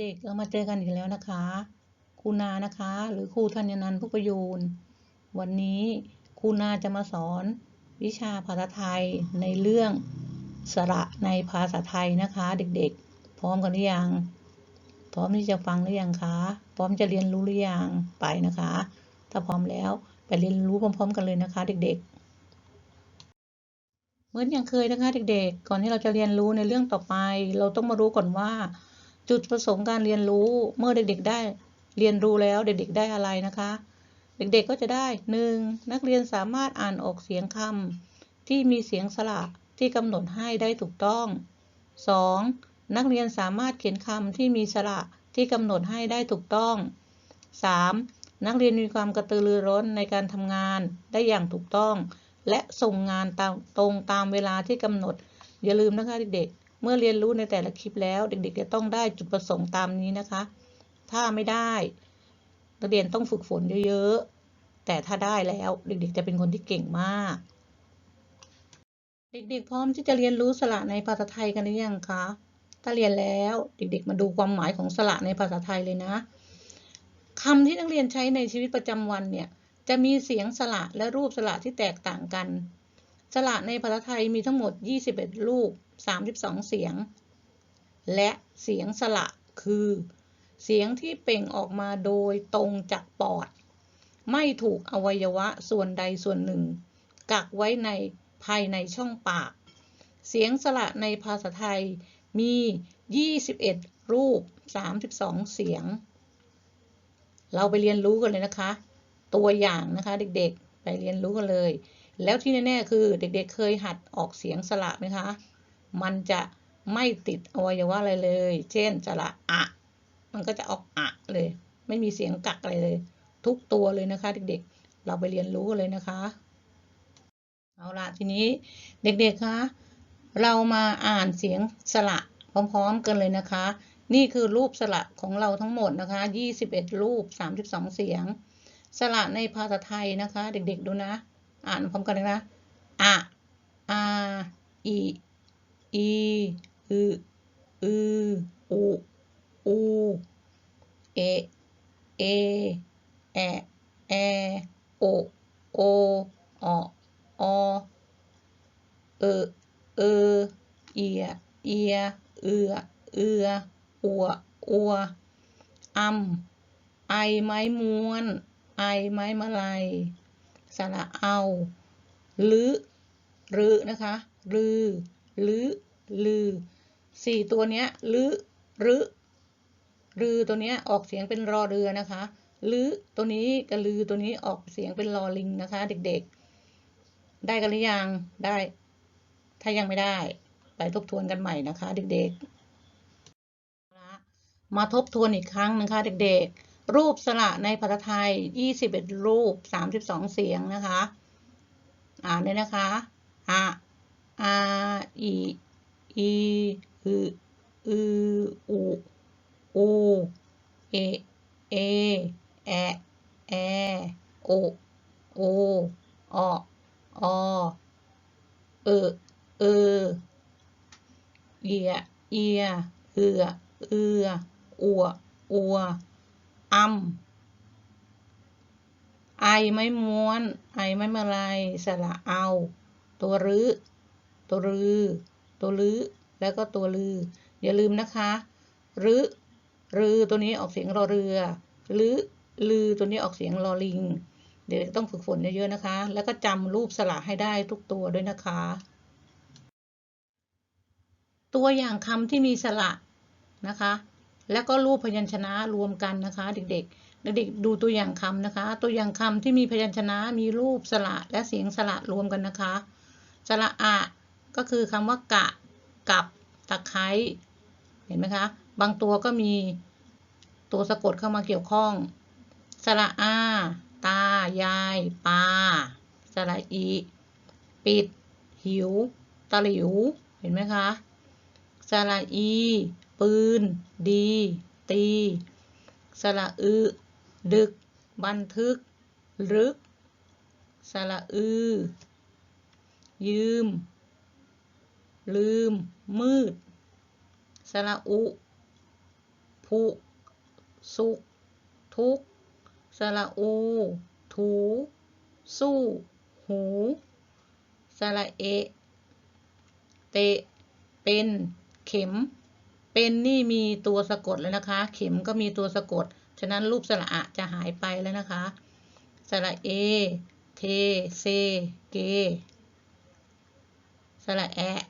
เด็กๆ เรามาเจอกันอีกแล้วนะคะครูนานะคะ หรือครูธัญนันท์พุกประยูนวันนี้ครูนาจะมาสอนวิชาภาษาไทยในเรื่องสระในภาษาไทยนะคะ เด็กๆ พร้อมกันหรือยัง พร้อมที่จะฟังหรือยังคะ พร้อมจะเรียนรู้หรือยังไปนะคะ ถ้าพร้อมแล้วไปเรียนรู้พร้อมๆ กันเลยนะคะ เด็กๆเหมือนอย่างเคยนะคะเด็กๆ ก่อนที่เราจะเรียนรู้ในเรื่องต่อไป เราต้องมารู้ก่อนว่า จุดประสงค์การเรียนรู้เมื่อเด็กๆได้เรียนรู้แล้วเด็กๆได้อะไรนะคะ เด็กๆก็จะได้หนึ่งนักเรียนสามารถอ่านออกเสียงคำที่มีเสียงสระที่กำหนดให้ได้ถูกต้อง 2. นักเรียนสามารถเขียนคำที่มีสระที่กำหนดให้ได้ถูกต้อง 3. นักเรียนมีความกระตือรือร้นในการทำงานได้อย่างถูกต้อง และส่งงานตามตรงตามเวลาที่กำหนด อย่าลืมนะคะเด็กๆ เมื่อเรียนรู้ในแต่ละคลิปแล้ว เด็กๆ จะต้องได้จุดประสงค์ตามนี้นะคะ ถ้าไม่ได้ นักเรียนต้องฝึกฝนเยอะๆ แต่ถ้าได้แล้วเด็กๆ จะเป็นคนที่เก่งมาก เด็กๆ พร้อมที่จะเรียนรู้สระในภาษาไทยกันหรือยังคะ ถ้าเรียนแล้วเด็กๆ มาดูความหมายของสระในภาษาไทยเลยนะคำที่นักเรียนใช้ในชีวิตประจำวันเนี่ยจะมีเสียงสระและรูปสระที่แตกต่างกัน สระในภาษาไทยมีทั้งหมด 21 รูป 32 เสียง และเสียงสระคือ เสียงที่เปล่งออกมาโดยตรงจากปอด ไม่ถูกอวัยวะส่วนใดส่วนหนึ่ง กักไว้ในภายในช่องปาก เสียงสระในภาษาไทยมี 21 รูป 32 เสียง เราไปเรียนรู้กันเลยนะคะ ตัวอย่างนะคะเด็กๆ ไปเรียนรู้กันเลย แล้วที่แน่ๆคือเด็กๆ เคยหัดออกเสียงสระไหมคะ มันจะไม่ติดอวัยวะอะไรเลย เช่นสระอะ มันก็จะออกอะเลย ไม่มีเสียงกักอะไรเลย ทุกตัวเลยนะคะ เด็กๆ เราไปเรียนรู้กันเลยนะคะ เอาละทีนี้เด็กๆ คะ เรามาอ่านเสียงสระพร้อมๆกันเลยนะคะ นี่คือรูปสระของเราทั้งหมดนะคะ 21 รูป 32 เสียง สระในภาษาไทยนะคะ เด็กๆ ดูนะ อ่านพร้อมกันเลยนะ อะ อา อี อีอือือูอูเอเอแอแอโอโออออเอเอเอียเอียเอือเอืออัวอัวอำไอไม้ม้วน ไอไม้มาลัยสระเอาลือรือนะคะลือลือ ลือสี่ตัวเนี้ยลือรือรือตัวเนี้ยออกเสียงเป็นรอเรือนะคะลือตัวนี้กับลือตัวนี้ออกเสียงเป็นรอลิงนะคะ เด็กๆ ได้กันหรือยังได้ ถ้ายังไม่ได้ ไปทบทวนกันใหม่นะคะ เด็กๆ มาทบทวนอีกครั้งนะคะ เด็กๆ รูปสระในภาษาไทย 21 รูป 32 เสียงนะคะ อ่านเลยนะคะอะอาอี อีอืออืออูอูเอเอแอแอโอโอออเอเอเอียเอียเอือเอืออัวอัวอำไอไม่ม้วน ไอไม่มาลายสระเอา ตัวรื้อตัวรือ ตัวลือแล้วก็ตัวลือ อย่าลืมนะคะรื้อรือ ตัวนี้ออกเสียงรอเรือลือลือตัวนี้ออกเสียงรอลิง เดี๋ยวต้องฝึกฝนเยอะๆนะคะ แล้วก็จำรูปสระให้ได้ทุกตัวด้วยนะคะ ตัวอย่างคำที่มีสระนะคะ แล้วก็รูปพยัญชนะรวมกันนะคะ เด็กๆ เด็กๆดูตัวอย่างคำนะคะ ตัวอย่างคำที่มีพยัญชนะมีรูปสระและเสียงสระรวมกันนะคะ สระอะ ก็คือคำว่ากะกับตะไคร้เห็นไหมคะ บางตัวก็มีตัวสะกดเข้ามาเกี่ยวข้อง สระอา ตา ยาย ปา สระอี ปิด หิว ตะหลิว เห็นไหมคะ สระอี ปืน ดี ตี สระอือ ดึก บันทึกลึก สระอือ ยืม ลืม มืด สระอุ ผุ สุข ทุก สระอู ถู สู้ หู สระเอ เต เป็น เข็ม เป็นนี่มีตัวสะกดแล้วนะคะ เข็มก็มีตัวสะกด ฉะนั้นรูปสระอะจะหายไปแล้วนะคะ สระเอ เท เซ เก สระแอะ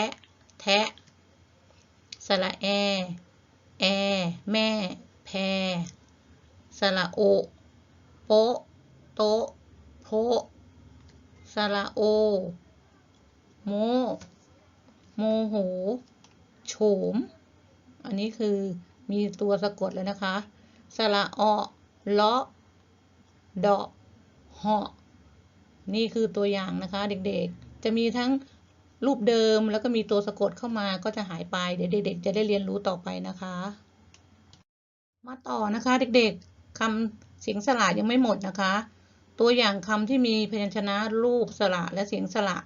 ะ แทะ สระแอ แอ แม่ แพรสระโอ โปะโตะโพสระโอ โม โมโห โฉม อันนี้คือมีตัวสะกดแล้วนะคะ สระออเลาะเดาะเหาะนี่คือตัวอย่างนะคะเด็กๆ จะมีทั้ง รูปเดิมแล้วก็มีตัวสะกดเข้ามาก็จะหายไป เดี๋ยวเด็กๆจะได้เรียนรู้ต่อไปนะคะ มาต่อนะคะเด็กๆคำเสียงสระยังไม่หมดนะคะ ตัวอย่างคำที่มีพยัญชนะรูปสระและเสียงสระ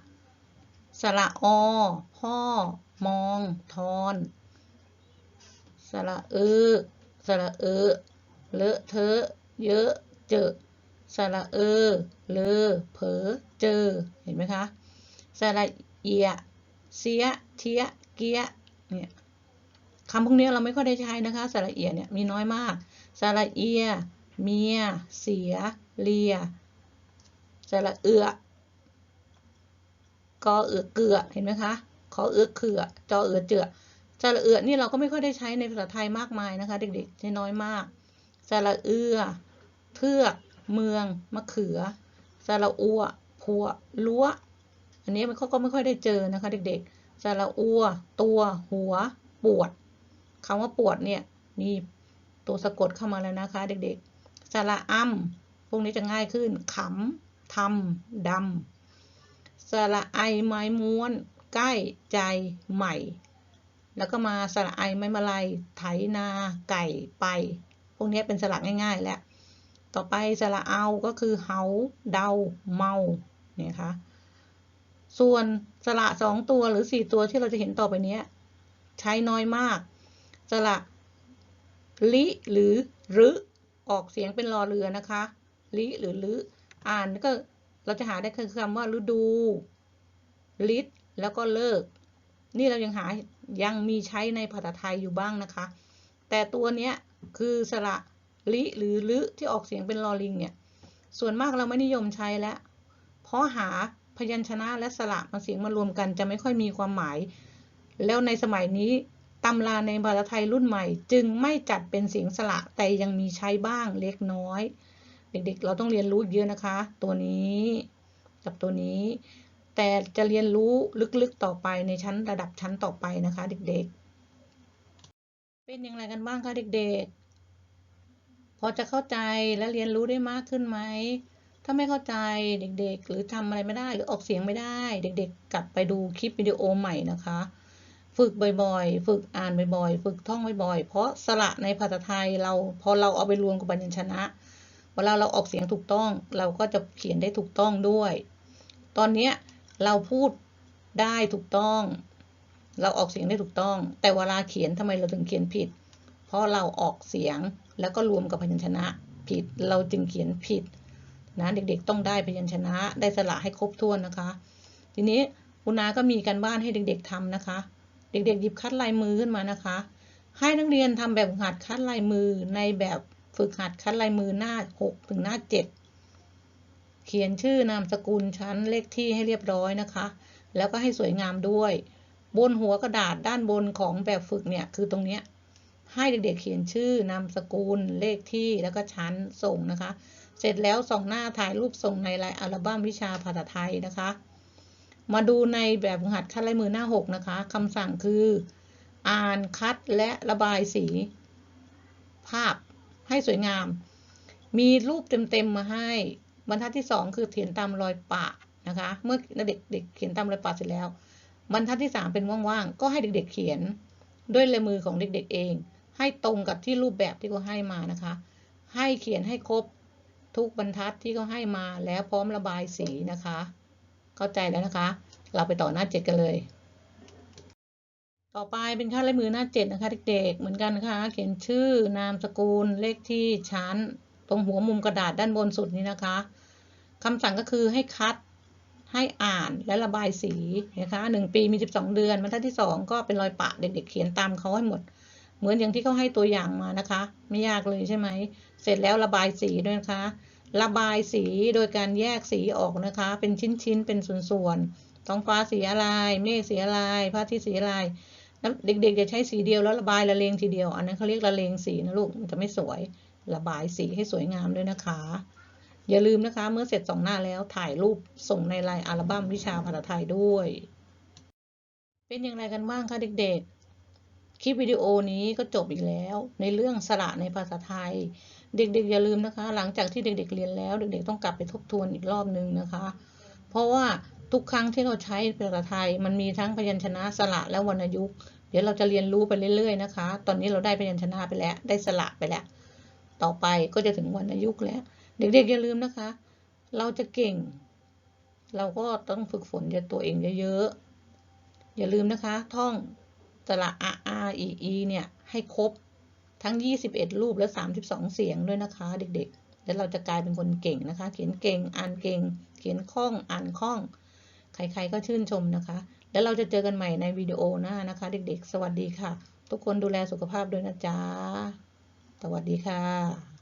สระอพ่อ มอง ทอนสระเออสระเออเลอะเทอะเยอะ เจอสระเออเลอเผอเจอ เห็นไหมคะสระ เอีย เสีย เทีย เกีย เนี่ยคำพวกนี้เราไม่ค่อยได้ใช้นะคะ สระเอียเนี่ยมีน้อยมาก สระเอีย เมีย เสีย เลีย สระเอือกอเอือเกือ เห็นไหมคะ ขอเอือเขือ จอเอือเจือสระเอือนี่เราก็ไม่ค่อยได้ใช้ในภาษาไทยมากมายนะคะ เด็กๆใช้น้อยมาก สระเอือ เทือก เมือง มะเขือ สระอัวพัวลัว อันนี้มันเขาก็ไม่ค่อยได้เจอนะคะ เด็กๆสระอัว ตัว หัว ปวดคำว่าปวดเนี่ยมีตัวสะกดเข้ามาแล้วนะคะ เด็กๆสระอ้ำพวกนี้จะง่ายขึ้นขำทำดำสระไอไม้ม้วน ใกล้ใจใหม่ แล้วก็มาสระไอไม้มาลัยไถนาไก่ไป พวกนี้เป็นสระง่าย ๆ แล้ว ต่อไปสระเอาก็คือเหาเดาเมาเนี่ยค่ะ ส่วนสระสองตัวหรือสี่ตัวที่เราจะเห็นต่อไปนี้ใช้น้อยมาก สระลิหรือรึออกเสียงเป็นรอเรือนะคะลิหรือลึอ่านก็เราจะหาได้คือคำว่าฤดูลิแล้วก็เลิก นี่เรายังหายังมีใช้ในภาษาไทยอยู่บ้างนะคะ แต่ตัวเนี้ยคือสระลิหรือลึที่ออกเสียงเป็นลอลิงเนี่ย ส่วนมากเราไม่นิยมใช้แล้ว เพราะหา พยัญชนะและสระมาเสียงมารวมกันจะไม่ค่อยมีความหมาย แล้วในสมัยนี้ตำราในภาษาไทยรุ่นใหม่ จึงไม่จัดเป็นเสียงสระแต่ยังมีใช้บ้างเล็กน้อย เด็กๆ เราต้องเรียนรู้เยอะนะคะ ตัวนี้กับตัวนี้ แต่จะเรียนรู้ลึกๆต่อไปในชั้นระดับชั้นต่อไปนะคะ เด็กๆ เป็นอย่างไรกันบ้างคะเด็กๆ พอจะเข้าใจและเรียนรู้ได้มากขึ้นไหม ถ้าไม่เข้าใจเด็กๆ หรือทำอะไรไม่ได้ หรือออกเสียงไม่ได้ เด็ก ๆ กลับไปดูคลิปวิดีโอใหม่นะคะ ฝึกบ่อยๆ ฝึกอ่านบ่อยๆ ฝึกท่องบ่อยๆ เพราะสระในภาษาไทยเราพอเราเอาไปรวมกับพยัญชนะเวลาเราออกเสียงถูกต้อง เราก็จะเขียนได้ถูกต้องด้วย ตอนนี้เราพูดได้ถูกต้อง เราออกเสียงได้ถูกต้อง แต่เวลาเขียนทำไมเราถึงเขียนผิด เพราะเราออกเสียงแล้วก็รวมกับพยัญชนะผิด เราจึงเขียนผิด นะเด็กๆต้องได้พยัญชนะได้สระให้ครบถ้วนนะคะ ทีนี้คุณนาก็มีการบ้านให้เด็ก ๆทำนะคะ เด็กๆหยิบคัดลายมือขึ้นมานะคะ ให้นักเรียนทำแบบฝึกหัดคัดลายมือในแบบฝึกหัดคัดลายมือหน้า 6 ถึงหน้า 7 เขียนชื่อนามสกุลชั้นเลขที่ให้เรียบร้อยนะคะ แล้วก็ให้สวยงามด้วย บนหัวกระดาษด้านบนของแบบฝึกเนี่ยคือตรงเนี้ยให้เด็กๆเขียนชื่อนามสกุลเลขที่แล้วก็ชั้นส่งนะคะ เสร็จแล้วส่องหน้าถ่ายรูปส่งในรายอัลบั้มวิชาภาษาไทยนะคะ มาดูในแบบหัดคัดลายมือหน้า 6 นะคะคำสั่งคือ อ่านคัดและระบายสี ภาพให้สวยงาม มีรูปเต็มๆมาให้ บรรทัดที่ 2 คือเขียนตามรอยปะนะคะ เมื่อเด็กๆเขียนตามรอยปะเสร็จแล้ว บรรทัดที่ 3 เป็นว่างๆ ก็ให้เด็กๆเขียนด้วยลายมือของเด็กๆเอง ให้ตรงกับที่รูปแบบที่เขาให้มานะคะ ให้เขียนให้ครบ ทุกบรรทัดที่เขาให้มาแล้วพร้อมระบายสีนะคะ เข้าใจแล้วนะคะ เราไปต่อหน้าเจ็ดกันเลย ต่อไปเป็นค่าลายมือหน้าเจ็ดนะคะเด็กๆเหมือนกันนะคะเขียนชื่อนามสกุลเลขที่ชั้น ตรงหัวมุมกระดาษด้านบนสุดนี้นะคะคำสั่งก็คือให้คัดให้อ่านและระบายสีนะคะหนึ่งปีมี 12 เดือนบรรทัดที่ 2 ก็เป็นรอยปะเด็กๆเขียนตามเขาให้หมด เหมือนอย่างที่เขาให้ตัวอย่างมานะคะ ไม่ยากเลยใช่ไหม เสร็จแล้วระบายสีด้วยนะคะ ระบายสีโดยการแยกสีออกนะคะ เป็นชิ้นๆ เป็นส่วนๆท้องฟ้าสีอะไร เมฆสีอะไรพระอาทิตย์สีอะไรเด็กๆจะใช้สีเดียวแล้วระบายละเลงทีเดียว อันนั้นเขาเรียกละเลงสีนะลูกมันจะไม่สวย ระบายสีให้สวยงามด้วยนะคะ อย่าลืมนะคะเมื่อเสร็จสองหน้าแล้วถ่ายรูปส่งในไลน์อัลบั้มวิชาภาษาไทยด้วย เป็นอย่างไรกันบ้างคะเด็กๆ คลิปวิดีโอนี้ก็จบอีกแล้ว ในเรื่องสระในภาษาไทย เด็กๆอย่าลืมนะคะ หลังจากที่เด็ก ๆ เรียนแล้ว เด็กๆต้องกลับไปทบทวนอีกรอบนึงนะคะ เพราะว่าทุกครั้งที่เราใช้ภาษาไทย มันมีทั้งพยัญชนะสระและวรรณยุกต์เดี๋ยวเราจะเรียนรู้ไปเรื่อยๆนะคะ ตอนนี้เราได้พยัญชนะไปแล้ว ได้สระไปแล้ว ต่อไปก็จะถึงวรรณยุกต์แล้ว เด็กๆอย่าลืมนะคะ เราจะเก่ง เราก็ต้องฝึกฝนตัวเองเยอะๆอย่าลืมนะคะ ท่อง สระอาอาอีอีเนี่ยให้ครบทั้ง 21 รูปและ 32 เสียงด้วยนะคะ เด็กๆ แล้วเราจะกลายเป็นคนเก่งนะคะ เขียนเก่ง อ่านเก่ง เขียนคล่อง อ่านคล่อง ใครๆ ก็ชื่นชมนะคะ แล้วเราจะเจอกันใหม่ในวิดีโอหน้านะคะ เด็กๆ สวัสดีค่ะ ทุกคนดูแลสุขภาพด้วยนะจ๊ะ สวัสดีค่ะ